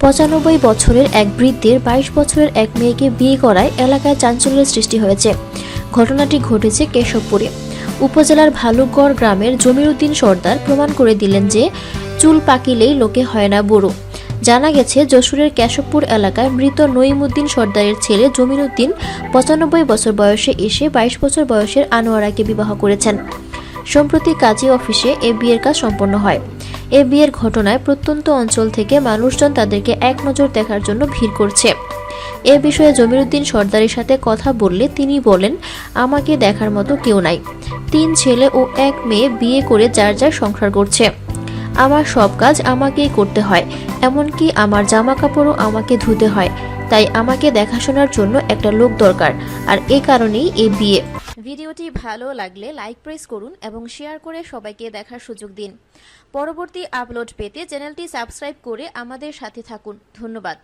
পঁচানব্বই বছরের এক বৃদ্ধের বাইশ বছরের এক মেয়েকে বিয়ে করায় এলাকায় চাঞ্চল্যের সৃষ্টি হয়েছে। ঘটনাটি ঘটেছে কেশবপুরে। উপজেলার ভালুকগড় গ্রামের জমিরুদ্দিন সর্দার প্রমাণ করে দিলেন যে, চুল পাকিলেই লোকে হয় না বুড়ো। জানা গেছে, যশোরের কেশবপুর এলাকায় মৃত নঈমুদ্দিন সর্দারের ছেলে জমিরুদ্দিন পঁচানব্বই বছর বয়সে এসে বাইশ বছর বয়সের আনোয়ারাকে বিবাহ করেছেন। সম্প্রতি কাজী অফিসে এ বিয়ের কাজ সম্পন্ন হয়। এ বিয়ের ঘটনায় প্রত্যন্ত অঞ্চল থেকে মানুষজন তাদেরকে এক নজর দেখার জন্য ভিড় করছে। এ বিষয়ে জমিরুদ্দিন সর্দারের সাথে কথা বললে তিনি বলেন, আমাকে দেখার মতো কেউ নাই। তিন ছেলে ও এক মেয়ে বিয়ে করে যার যার সংসার করছে। আমার সব কাজ আমাকেই করতে হয়, এমনকি আমার জামা কাপড়ও আমাকে ধুতে হয়। তাই আমাকে দেখাশোনার জন্য একটা লোক দরকার, আর এ কারণেই এই বিয়ে। ভিডিওটি ভালো লাগলে লাইক প্রেস করুন এবং শেয়ার করে সবাইকে দেখার সুযোগ দিন। পরবর্তী আপলোড পেতে চ্যানেলটি সাবস্ক্রাইব করে আমাদের সাথে থাকুন। ধন্যবাদ।